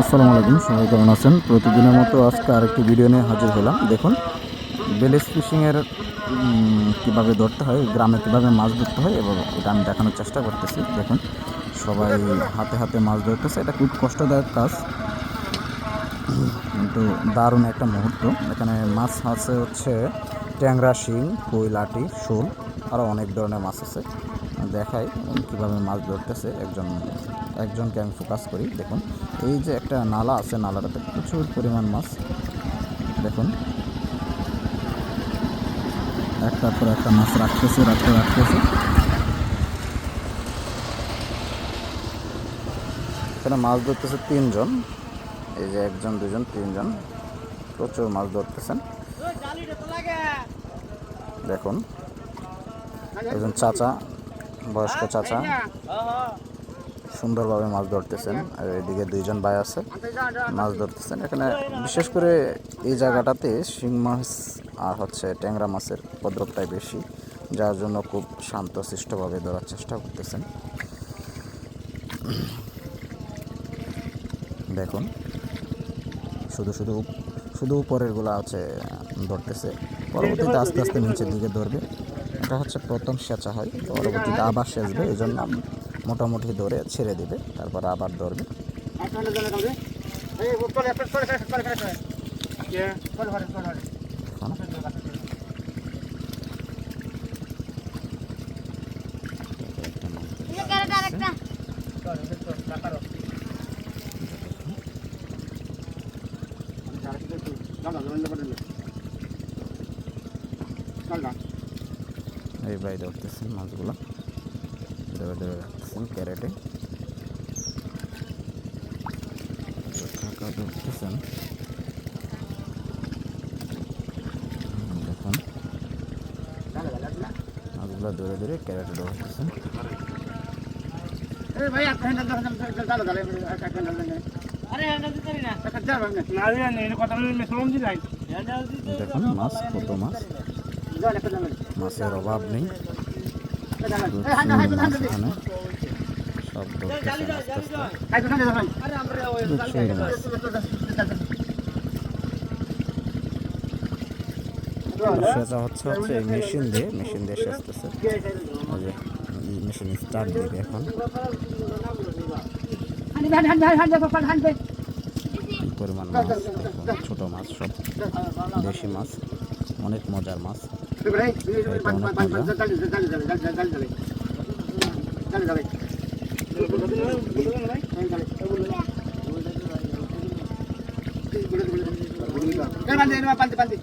আসসালামু আলাইকুম, সবাই কেমন আছেন? প্রতিদিনের মতো আজকে আরেকটি ভিডিও নিয়ে হাজির হলাম। দেখুন, বেলেস ফিশিংয়ের কীভাবে ধরতে হয়, গ্রামে কীভাবে মাছ ধরতে হয় এবং এটা আমি দেখানোর চেষ্টা করতেছি। দেখুন, সবাই হাতে হাতে মাছ ধরতেছে। এটা খুব কষ্টদায়ক কাজ। কিন্তু দারুণ একটা মুহূর্ত। এখানে মাছ আছে হচ্ছে ট্যাংরা, শিং কই লাটি শোল আরও অনেক ধরনের মাছ আছে। দেখাই কীভাবে মাছ ধরতেছে। একজন একজনকে আমি ফোকাস করি দেখুন। এই যে একটা নালা আছে নালাটাতে প্রচুর পরিমাণ মাছ দেখুন। একটার পর একটা মাছ রাখতেছে রাখতে রাখতেছে। এখানে মাছ ধরতেছে তিনজন এই যে একজন দুজন তিনজন। প্রচুর মাছ ধরতেছেন। দেখুন একজন চাচা বয়স্ক চাচা। সুন্দরভাবে মাছ ধরতেছেন। আর এদিকে দুইজন ভাই আছে মাছ ধরতেছেন। এখানে বিশেষ করে এই জায়গাটাতে শিং মাছ আর হচ্ছে ট্যাংরা মাছের উপদ্রবটাই বেশি যার জন্য খুব শান্ত শান্তশিষ্টভাবে ধরার চেষ্টা করতেছেন। দেখুন শুধু শুধু শুধু উপরেরগুলা হচ্ছে ধরতেছে। পরবর্তীতে আস্তে আস্তে নিচের দিকে ধরবে। এটা হচ্ছে প্রথম সেচা হয়। পরবর্তীতে আবার সেচবে এই জন্য মোটামুটি ধরে ছেড়ে দিবে, তারপর আবার ধরবে। এই ভাই ধরতেছেন মাছগুলো। ধরে ধরে রাখতেছেন ক্যারেটে। কাকা ধরতেছেন দেখুন। মাছগুলো ধরে ধরে ক্যারেটে ধরতেছেন দেখুন মাছ কত মাছ। মাছের অভাব নেই। এখানে সেটা হচ্ছে হচ্ছে মেশিন দিয়ে মেশিন দিয়ে সেচতেছে মেশিন স্টার্ট দিবে এখন। পরিমাণ মাছ ছোট মাছ সব, দেশি মাছ, অনেক মজার মাছ। এটা অনেক মজা পান্তি পান্তি